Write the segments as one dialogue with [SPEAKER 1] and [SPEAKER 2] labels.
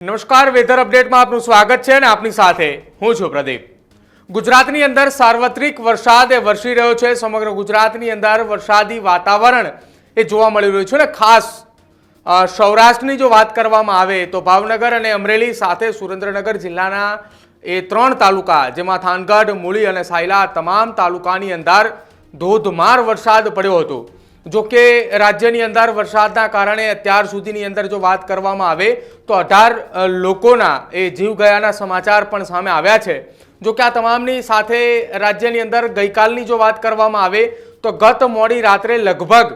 [SPEAKER 1] નમસ્કાર, વેધર અપડેટમાં આપનું સ્વાગત છે અને આપની સાથે હું છું પ્રદીપ. ગુજરાતની અંદર સાર્વત્રિક વરસાદ વરસી રહ્યો છે. સમગ્ર ગુજરાતની અંદર વરસાદી વાતાવરણ એ જોવા મળી રહ્યું છે અને ખાસ સૌરાષ્ટ્રની જો વાત કરવામાં આવે તો ભાવનગર અને અમરેલી સાથે સુરેન્દ્રનગર જિલ્લાના એ ત્રણ તાલુકા, જેમાં થાનગઢ, મૂળી અને સાયલા, તમામ તાલુકાની અંદર ધોધમાર વરસાદ પડ્યો હતો. જો કે રાજ્યની અંદર વરસાદના કારણે અત્યાર સુધીની અંદર જો વાત કરવામાં આવે તો અઢાર લોકોના એ જીવ ગયાના સમાચાર પણ સામે આવ્યા છે. જો કે આ તમામની સાથે રાજ્યની અંદર ગઈકાલની જો વાત કરવામાં આવે તો ગત મોડી રાત્રે લગભગ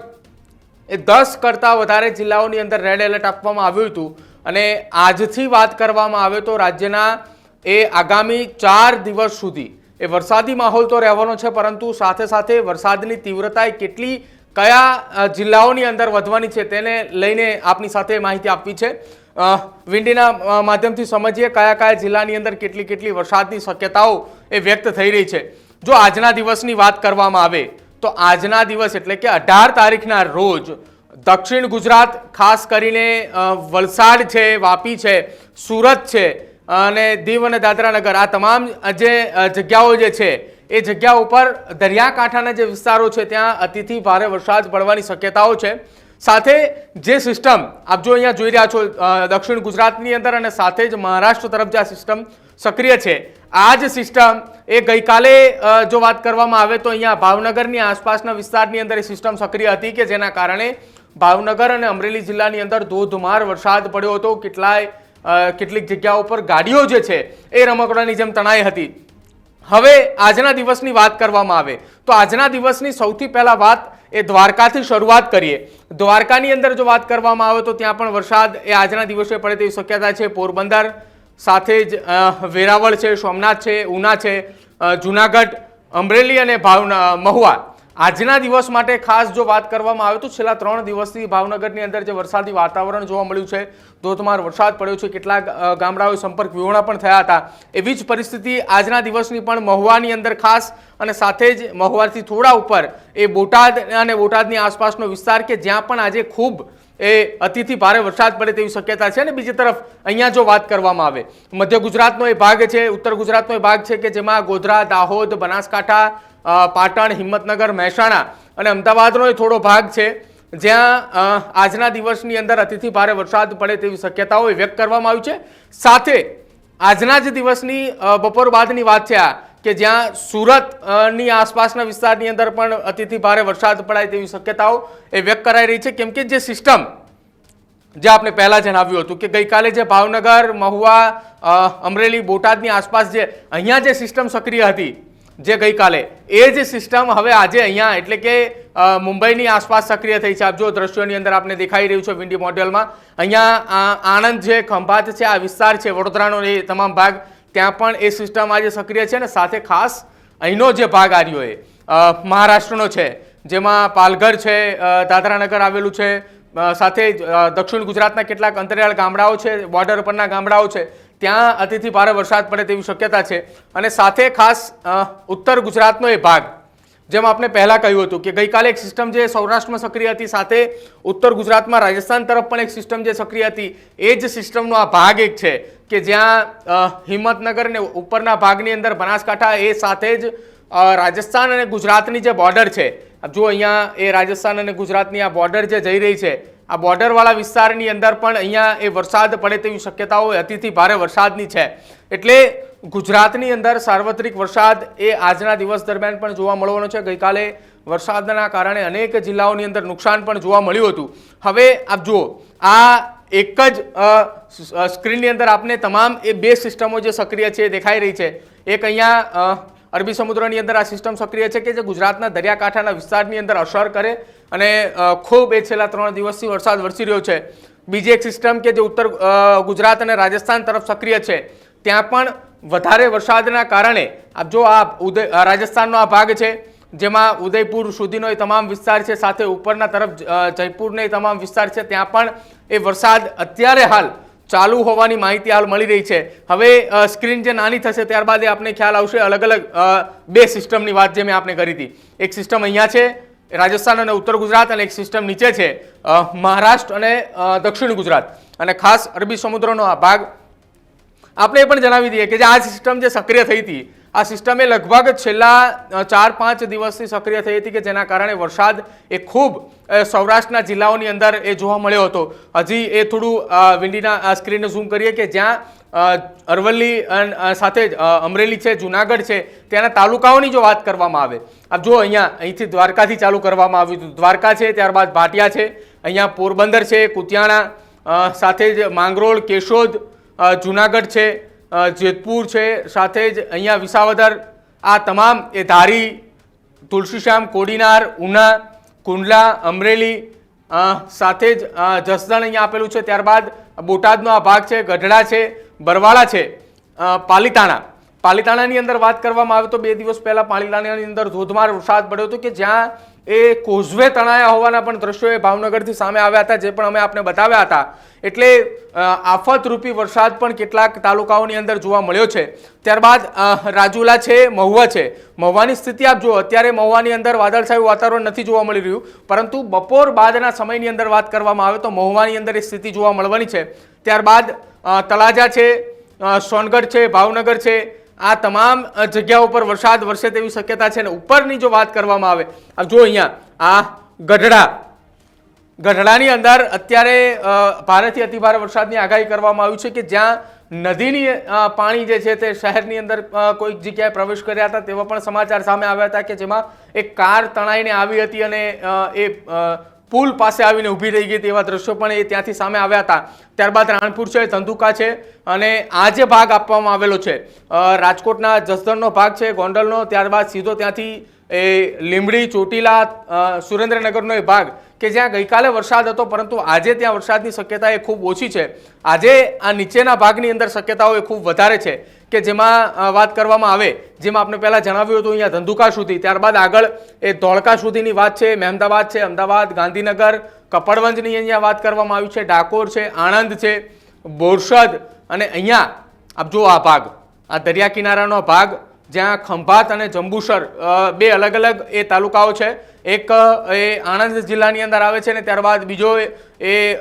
[SPEAKER 1] એ દસ કરતાં વધારે જિલ્લાઓની અંદર રેડ એલર્ટ આપવામાં આવ્યું હતું. અને આજથી વાત કરવામાં આવે તો રાજ્યના એ આગામી ચાર દિવસ સુધી એ વરસાદી માહોલ તો રહેવાનો છે, પરંતુ સાથે સાથે વરસાદની તીવ્રતા એ કેટલી કયા જિલ્લાઓની અંદર વધવાની છે તેને લઈને આપની સાથે માહિતી આપવી છે. વિંડીના માધ્યમથી સમજીએ કયા કયા જિલ્લાની અંદર કેટલી કેટલી વરસાદની શક્યતાઓ એ વ્યક્ત થઈ રહી છે. જો આજના દિવસની વાત કરવામાં આવે, તો આજના દિવસ એટલે કે અઢાર તારીખના રોજ દક્ષિણ ગુજરાત, ખાસ કરીને વલસાડ છે, વાપી છે, સુરત છે, અને દીવ અને દાદરાનગર આ તમામ જે જગ્યાઓ જે છે એ જગ્યા ઉપર દરિયાકાંઠાના જે વિસ્તારો છે, ત્યાં અતિથી ભારે વરસાદ પડવાની શક્યતાઓ છે. સાથે જે સિસ્ટમ આપ જો અહીંયા જોઈ રહ્યા છો દક્ષિણ ગુજરાતની અંદર અને સાથે જ મહારાષ્ટ્ર તરફ જે આ સિસ્ટમ સક્રિય છે, આ જ સિસ્ટમ એ ગઈકાલે જો વાત કરવામાં આવે તો અહીંયા ભાવનગરની આસપાસના વિસ્તારની અંદર એ સિસ્ટમ સક્રિય હતી કે જેના કારણે ભાવનગર અને અમરેલી જિલ્લાની અંદર ધોધમાર વરસાદ પડ્યો હતો. કેટલાય કેટલીક જગ્યાઓ પર ગાડીઓ જે છે એ રમકડાની જેમ તણાઈ હતી. હવે આજના દિવસની વાત કરવામાં આવે તો આજના દિવસની સૌથી પહેલાં વાત એ દ્વારકાથી શરૂઆત કરીએ. દ્વારકાની અંદર જો વાત કરવામાં આવે તો ત્યાં પણ વરસાદ એ આજના દિવસે પડે તેવી શક્યતા છે. પોરબંદર સાથે જ વેરાવળ છે, સોમનાથ છે, ઉના છે જુનાગઢ, અમરેલી અને ભાવના, મહુવા. આજના દિવસ માટે ખાસ જો વાત કરવામાં આવે તો છેલ્લા ત્રણ દિવસથી ભાવનગરની અંદર જે વરસાદી વાતાવરણ જોવા મળ્યું છે, ધોધમાર વરસાદ પડ્યો છે, કેટલાક ગામડાઓએ સંપર્ક વિહોણા પણ થયા હતા. એવી જ પરિસ્થિતિ આજના દિવસની પણ મહુવાની અંદર ખાસ અને સાથે જ મહુવાથી થોડા ઉપર એ બોટાદ અને બોટાદની આસપાસનો વિસ્તાર કે જ્યાં પણ આજે ખૂબ એ અતિથી ભારે વરસાદ પડે તેવી શક્યતા છે. અને બીજી તરફ અહીંયા જો વાત કરવામાં આવે, મધ્ય ગુજરાતનો એ ભાગ છે, ઉત્તર ગુજરાતનો એ ભાગ છે કે જેમાં ગોધરા, દાહોદ, બનાસકાંઠા પાટણ, હિંમતનગર, મહેસાણા અને અમદાવાદનો એ થોડો ભાગ છે. જ્યાં આજના દિવસની અંદર અતિથી ભારે વરસાદ પડે તેવી શક્યતાઓ વ્યક્ત કરવામાં આવી છે. સાથે, આજના જ દિવસની બપોર બાદની વાત છે આ. કે જ્યાં સુરતની આસપાસના વિસ્તારની અંદર પણ અતિથી ભારે વરસાદ પડાય તેવી શક્યતાઓ એ વ્યક્ત કરાઈ રહી છે. કેમ કે જે સિસ્ટમ જે આપણે પહેલાં જણાવ્યું હતું કે ગઈકાલે જે ભાવનગર, મહુવા અમરેલી, બોટાદની આસપાસ જે અહીંયા જે સિસ્ટમ સક્રિય હતી જે ગઈકાલે, એ જ સિસ્ટમ હવે આજે અહીંયા એટલે કે મુંબઈની આસપાસ સક્રિય થઈ છે. આપ જો દ્રશ્યોની અંદર આપણે દેખાઈ રહ્યું છે વિન્ડી મોડેલમાં. અહીંયા આણંદ છે ખંભાત છે, આ વિસ્તાર છે, વડોદરાનો એ તમામ ભાગ ત્યાં પણ એ સિસ્ટમ આજે સક્રિય છે અને સાથે ખાસ અહીંનો જે ભાગ આ એ મહારાષ્ટ્રનો છે, જેમાં પાલઘર છે દાદરાનગર આવેલું છે સાથે દક્ષિણ ગુજરાતના કેટલાક અંતરિયાળ ગામડાઓ છે બોર્ડર પરના ગામડાઓ છે, ત્યાં અતિથી ભારે વરસાદ પડે તેવી શક્યતા છે અને સાથે ખાસ ઉત્તર ગુજરાતનો એ ભાગ, જેમ આપણે પહેલાં કહ્યું હતું કે ગઈકાલે એક સિસ્ટમ જે સૌરાષ્ટ્રમાં સક્રિય હતી, સાથે ઉત્તર ગુજરાતમાં રાજસ્થાન તરફ પણ એક સિસ્ટમ જે સક્રિય હતી, એ જ સિસ્ટમનો આ ભાગ એક છે. કે જ્યાં હિંમતનગર ને ઉપરના ભાગની અંદર બનાસકાંઠા એ સાથે જ રાજસ્થાન અને ગુજરાતની જે બોર્ડર છે જો અહીંયા એ રાજસ્થાન અને ગુજરાતની આ બોર્ડર જે જઈ રહી છે, આ બોર્ડરવાળા વિસ્તારની અંદર પણ અહીંયા એ વરસાદ પડે તેવી શક્યતાઓ અતિથી ભારે વરસાદની છે. એટલે ગુજરાતની અંદર સાર્વત્રિક વરસાદ એ આજના દિવસ દરમિયાન પણ જોવા મળવાનો છે. ગઈકાલે વરસાદના કારણે અનેક જિલ્લાઓની અંદર નુકસાન પણ જોવા મળ્યું હતું. હવે આપ જુઓ, આ એક જ સ્ક્રીનની અંદર આપને તમામ એ બે સિસ્ટમો જે સક્રિય છે એ દેખાઈ રહી છે. એક અહીંયા અરબી સમુદ્રની અંદર આ સિસ્ટમ સક્રિય છે કે જે ગુજરાતના દરિયાકાંઠાના વિસ્તારની અંદર અસર કરે અને ખૂબ એ છેલ્લા ત્રણ દિવસથી વરસાદ વરસી રહ્યો છે. બીજી એક સિસ્ટમ કે જે ઉત્તર ગુજરાત અને રાજસ્થાન તરફ સક્રિય છે, ત્યાં પણ વધારે વરસાદના કારણે, આપ જો આ રાજસ્થાનનો આ ભાગ છે જેમાં ઉદયપુર સુધીનો એ તમામ વિસ્તાર છે, સાથે ઉપરના તરફ જયપુરનો એ તમામ વિસ્તાર છે, ત્યાં પણ એ વરસાદ અત્યારે હાલ ચાલુ હોવાની માહિતી હાલ મળી રહી છે. હવે સ્ક્રીન જે નાની થશે ત્યારબાદ એ આપને ખ્યાલ આવશે અલગ અલગ બે સિસ્ટમની વાત જે મેં આપને કરી હતી. એક સિસ્ટમ અહીંયા છે, રાજસ્થાન અને ઉત્તર ગુજરાત અને એક સિસ્ટમ નીચે છે મહારાષ્ટ્ર અને દક્ષિણ ગુજરાત. અને ખાસ અરબી સમુદ્રનો આ ભાગ આપણે એ પણ જણાવી દઈએ કે જે આ સિસ્ટમ જે સક્રિય થઈ હતી આ સિસ્ટમે લગભગ છેલ્લા ચાર, પાંચ દિવસથી સક્રિય થઈ હતી કે જેના કારણે વરસાદ એ ખૂબ સૌરાષ્ટ્રના જિલ્લાઓની અંદર એ જોવા મળ્યો હતો. હજી એ થોડું વિંડીના સ્ક્રીનને ઝૂમ કરીએ કે જ્યાં અરવલ્લી સાથે જ અમરેલી છે, જુનાગઢ છે, ત્યાંના તાલુકાઓની જો વાત કરવામાં આવે, આપ જો અહીંયા, અહીંથી દ્વારકાથી ચાલુ કરવામાં આવ્યું હતું. દ્વારકા છે, ત્યારબાદ ભાટિયા છે, અહીંયા પોરબંદર છે, કુતિયાણા સાથે જ માંગરોળ, કેશોદ જુનાગઢ છે જેતપુર છે, સાથે જ અહીંયા વિસાવદર, આ તમામ એ ધારી, તુલસીશ્યામ, કોડીનાર, ઉના, કુંડલા, અમરેલી સાથે જ જસદણ અહીંયા આપેલું છે. ત્યારબાદ બોટાદનો આ ભાગ છે, ગઢડા છે, બરવાળા છે પાલીતાણા. પાલીતાણાની અંદર વાત કરવામાં આવે તો બે દિવસ પહેલાં પાલીતાણાની અંદર ધોધમાર વરસાદ પડ્યો હતો કે જ્યાં એ કોઝવે તણાયા હોવાના પણ દ્રશ્યો એ ભાવનગરથી સામે આવ્યા હતા, જે પણ અમે આપને બતાવ્યા હતા. એટલે આફતરૂપી વરસાદ પણ કેટલાક તાલુકાઓની અંદર જોવા મળ્યો છે. ત્યારબાદ રાજુલા છે, મહુવા છે. મહુવાની સ્થિતિ આપ જુઓ, અત્યારે મહુવાની અંદર વાદળછાયું વાતાવરણ નથી જોવા મળી રહ્યું. પરંતુ બપોર બાદના સમયની અંદર વાત કરવામાં આવે તો મહુવાની અંદર એ સ્થિતિ જોવા મળવાની છે. ત્યારબાદ તળાજા છે સોનગઢ છે, ભાવનગર છે આ તમામ જગ્યા જગ્યાઓ પર વરસાદ વરસે તેવી શક્યતા છે અને ઉપરની જો વાત કરવામાં આવે જો અહીંયા, આ ગઢડા. ગઢડાની અંદર અત્યારે ભારેથી અતિભારે વરસાદની આગાહી કરવામાં આવી છે કે જ્યાં નદીની પાણી જે છે તે શહેરની અંદર કોઈક જગ્યાએ પ્રવેશ કર્યા હતા તેવા પણ સમાચાર સામે આવ્યા હતા કે જેમાં એક કાર તણાઈને આવી હતી અને એ પુલ પાસે આવીને ઊભી રહી ગઈ તેવા દ્રશ્યો પણ એ ત્યાંથી સામે આવ્યા હતા. ત્યારબાદ રાણપુર છે, ધંધુકા છે અને આ જે ભાગ આપવામાં આવેલો છે રાજકોટના જસદણનો ભાગ છે, ગોંડલનો, ત્યારબાદ સીધો ત્યાંથી એ લીંબડી, ચોટીલા સુરેન્દ્રનગરનો એ ભાગ કે જ્યાં ગઈકાલે વરસાદ હતો, પરંતુ આજે ત્યાં વરસાદની શક્યતા એ ખૂબ ઓછી છે. આજે આ નીચેના ભાગની અંદર શક્યતાઓ એ ખૂબ વધારે છે કે જેમાં વાત કરવામાં આવે. જેમાં આપણે પહેલાં જણાવ્યું હતું, અહીંયા ધંધુકા સુધી. ત્યારબાદ આગળ એ ધોળકા સુધીની વાત છે, મહેમદાવાદ છે, અમદાવાદ, ગાંધીનગર, કપડવંજની અહીંયા વાત કરવામાં આવી છે, ડાકોર છે, આણંદ છે, બોરસદ અને અહીંયા, આપ જો આ ભાગ. આ દરિયા કિનારાનો ભાગ, જ્યાં ખંભાત અને જંબુસર બે અલગ અલગ એ તાલુકાઓ છે. એક એ આણંદ જિલ્લાની અંદર આવે છે અને ત્યારબાદ બીજો એ-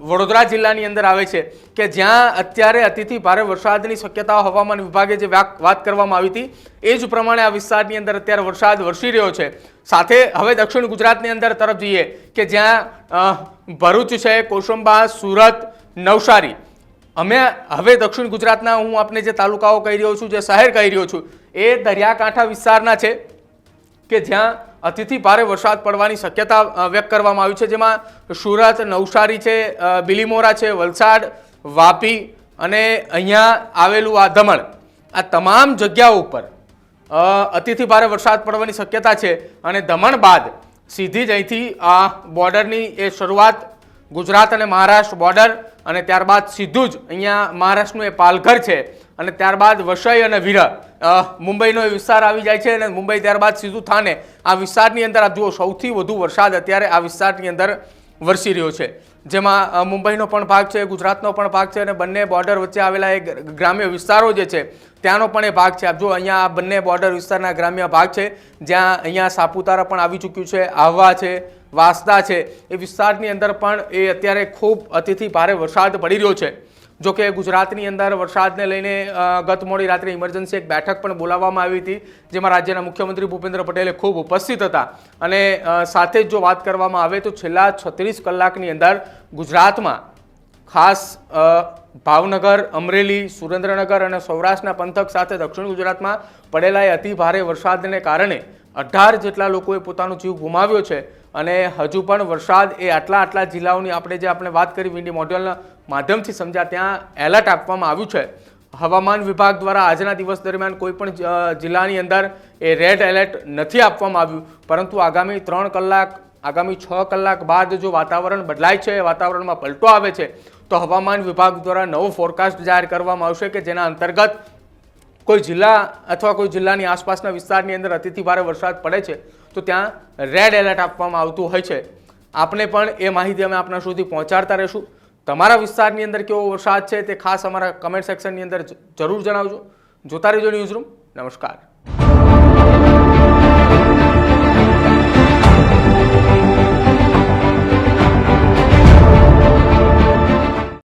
[SPEAKER 1] વડોદરા જિલ્લાની અંદર આવે છે કે જ્યાં અત્યારે અતિથી ભારે વરસાદની શક્યતાઓ હવામાન વિભાગે જે વાત કરવામાં આવી હતી, એ જ પ્રમાણે આ વિસ્તારની અંદર અત્યારે વરસાદ વરસી રહ્યો છે. સાથે હવે દક્ષિણ ગુજરાતની અંદર તરફ જઈએ કે જ્યાં ભરૂચ છે, કોસંબા, સુરત, નવસારી. અમે હવે દક્ષિણ ગુજરાતના, હું આપને જે તાલુકાઓ કહી રહ્યો છું, જે શહેર કહી રહ્યો છું, એ દરિયાકાંઠા વિસ્તારના છે કે જ્યાં અતિથી ભારે વરસાદ પડવાની શક્યતા વ્યક્ત કરવામાં આવી છે. જેમાં સુરત, નવસારી છે બિલીમોરા છે, વલસાડ, વાપી અને અહીંયા આવેલું આ દમણ આ તમામ જગ્યાઓ ઉપર અતિથી ભારે વરસાદ પડવાની શક્યતા છે. અને દમણ બાદ સીધી જ અહીંથી આ બોર્ડરની એ શરૂઆત ગુજરાત અને મહારાષ્ટ્ર બોર્ડર અને ત્યારબાદ સીધું જ અહીંયા મહારાષ્ટ્રનું એ પાલઘર છે. અને ત્યારબાદ વસઈ અને વિરહ. મુંબઈનો એ વિસ્તાર આવી જાય છે અને મુંબઈ ત્યારબાદ સીધું થાને. આ વિસ્તારની અંદર આપ જુઓ, સૌથી વધુ વરસાદ અત્યારે આ વિસ્તારની અંદર વરસી રહ્યો છે. જેમાં મુંબઈનો પણ ભાગ છે, ગુજરાતનો પણ ભાગ છે અને બંને બોર્ડર વચ્ચે આવેલા એ ગ્રામ્ય વિસ્તારો જે છે, ત્યાંનો પણ એ ભાગ છે. આપ જો અહીંયા આ બંને બોર્ડર વિસ્તારના ગ્રામ્ય ભાગ છે. જ્યાં અહીંયા સાપુતારા પણ આવી ચૂક્યું છે, આહવા છે, વાસદા છે. એ વિસ્તારની અંદર પણ એ અત્યારે ખૂબ અતિથી ભારે વરસાદ પડી રહ્યો છે. જો કે ગુજરાતની અંદર વરસાદને લઈને ગત મોડી રાત્રે ઇમરજન્સી એક બેઠક પણ બોલાવવામાં આવી હતી, જેમાં રાજ્યના મુખ્યમંત્રી ભૂપેન્દ્ર પટેલે ખૂબ ઉપસ્થિત હતા. અને સાથે જ જો વાત કરવામાં આવે તો છેલ્લા છત્રીસ કલાકની અંદર ગુજરાતમાં ખાસ ભાવનગર, અમરેલી, સુરેન્દ્રનગર અને સૌરાષ્ટ્રના પંથક સાથે દક્ષિણ ગુજરાતમાં પડેલા એ અતિ ભારે વરસાદને કારણે અઢાર જેટલા લોકોએ પોતાનો જીવ ગુમાવ્યો છે. અને હજુ પણ વરસાદ એ આટલા આટલા જિલ્લાઓની આપણે જે આપણે વાત કરી વિન્ડી મોડ્યુલના માધ્યમથી સમજ્યા ત્યાં એલર્ટ આપવામાં આવ્યું છે. હવામાન વિભાગ દ્વારા આજના દિવસ દરમિયાન કોઈ પણ જ- અ, જિલ્લાની અંદર એ રેડ એલર્ટ નથી આપવામાં આવ્યું. પરંતુ આગામી ત્રણ કલાક આગામી છ કલાક બાદ જો વાતાવરણ બદલાય છે વાતાવરણમાં પલટો આવે છે તો હવામાન વિભાગ દ્વારા નવો ફોરકાસ્ટ જાહેર કરવામાં આવશે કે જેના અંતર્ગત કોઈ જિલ્લા અથવા કોઈ જિલ્લાની આસપાસના વિસ્તારની અંદર અતિથી ભારે વરસાદ પડે છે તો ત્યાં રેડ એલર્ટ આપવામાં આવતું હોય છે. આપને પણ એ માહિતી અમે આપના સુધી પહોંચાડતા રહીશું. તમારા વિસ્તારની અંદર કેવો વરસાદ છે તે ખાસ અમારા કમેન્ટ સેક્શનની અંદર જરૂર જણાવજો. જોતા રહેજો ન્યૂઝરૂમ નમસ્કાર.